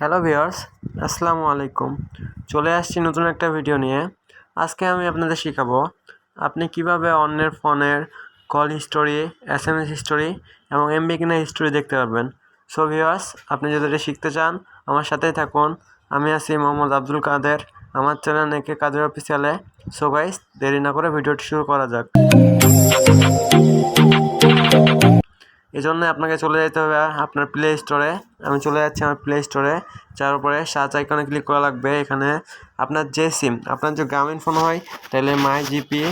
Hello viewers, আসসালামু আলাইকুম। চলে আসছি নতুন একটা ভিডিও নিয়ে। আজকে আমি আপনাদের শেখাবো আপনি কীভাবে অন্যের ফোনের call history, S M S history এবং এমবি কিনা হিস্টোরি দেখতে পারবেন। সো ভিউয়ার্স, আপনি যদি এটা শিখতে চান, আমার সাথেই থাকুন। আমি আছি মোহাম্মদ আব্দুল কাদের, আমার চ্যানেল নেকে কাদের অফিসিয়ালে সো গাইস, দেরি না করে ভিডিওটি শুরু করা যাক। এই জন্য আপনাকে চলে যেতে হবে আপনার প্লে স্টোরে আমি চলে যাচ্ছি আমার প্লে স্টোরে যার উপরে সার্চ আইকনে ক্লিক করা লাগবে। এখানে আপনার যে সিম আপনার যে গ্রামীণ ফোন হয়, তাহলে মাই জিপি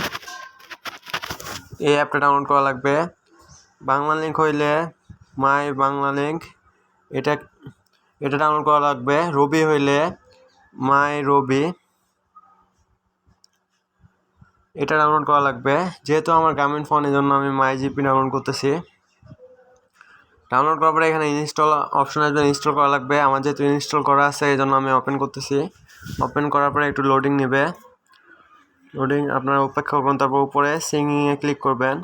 এই অ্যাপটা ডাউনলোড করা লাগবে। বাংলা লিঙ্ক হইলে মাই বাংলা লিঙ্ক এটা এটা ডাউনলোড করা লাগবে। রবি হইলে মাই রবি এটা ডাউনলোড করা লাগবে। যেহেতু আমার গ্রামীণ ফোন এই জন্য আমি মাই জিপি ডাউনলোড করতেছি। ডাউনলোড করার পরে এখানে ইনস্টল অপশন আসবে ইনস্টল করা লাগবে। আমার যেহেতু ইনস্টল করা আছে এই জন্য আমি ওপেন করতেছি। ওপেন করার পরে একটু লোডিং নেবে। লোডিং আপনারা অপেক্ষা করবেন, তারপর উপরে সিঙ্গিংয়ে ক্লিক করবেন।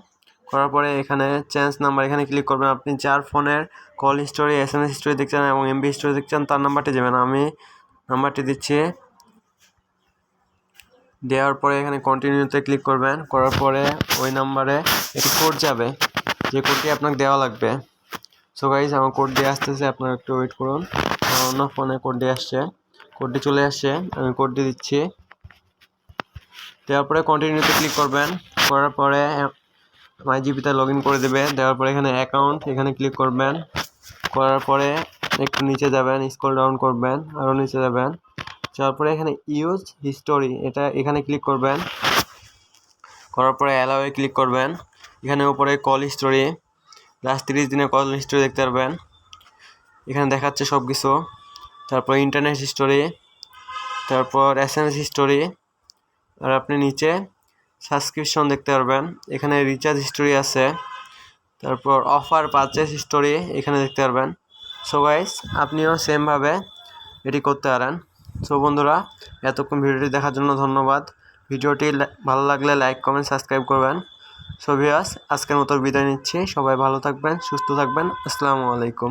করার পরে এখানে চেঞ্জ নাম্বার এখানে ক্লিক করবেন। আপনি যার ফোনের call history S M S history দেখছেন এবং এমবি হিস্টোরি দেখছেন, তার নাম্বারটি দেবেন। আমি নাম্বারটি দিচ্ছি। দেওয়ার পরে এখানে কন্টিনিউতে ক্লিক করবেন। করার পরে ওই নাম্বারে একটি কোড যাবে। যে কোডটি আপনাকে দেওয়া লাগবে। সো গাইজ আমার কোড দিয়ে আসতেছে, আপনারা একটু ওয়েট করুন। অন্য ফোনে কোড দিয়ে আসছে। কোডটি চলে আসছে, আমি কোডটি দিচ্ছি। দেওয়ার পরে কন্টিনিউতে ক্লিক করবেন। করার পরে মাই জিপিতে লগ ইন করে দেবে। দেওয়ার পরে এখানে অ্যাকাউন্ট এখানে ক্লিক করবেন। করার পরে একটু নিচে যাবেন স্ক্রল ডাউন করবেন আরও নিচে যাবেন। যাওয়ার পরে এখানে ইউজ হিস্টোরি এটা এখানে ক্লিক করবেন। করার পরে অ্যালাওয়ে ক্লিক করবেন। এখানে উপরে কল হিস্টোরি লাস্ট তিরিশ দিনের কল হিস্টোরি দেখতে পারবেন? এখানে দেখাচ্ছে সব কিছু তারপর ইন্টারনেট হিস্টোরি তারপর এস এম এস হিস্টোরি আর আপনি নিচে সাবস্ক্রিপশন দেখতে পারবেন। এখানে রিচার্জ হিস্টোরি আছে। তারপর অফার পারচেস হিস্টোরি এখানে দেখতে পারবেন। সো গাইস আপনিও সেমভাবে এটি করতে পারেন। সো বন্ধুরা, এতক্ষণ ভিডিওটি দেখার জন্য ধন্যবাদ। ভিডিওটি ভালো লাগলে লাইক কমেন্ট সাবস্ক্রাইব করবেন। সো ভিউয়ার্স আজকের মতো বিদায় নিচ্ছি। সবাই ভালো থাকবেন সুস্থ থাকবেন। আসসালামু আলাইকুম।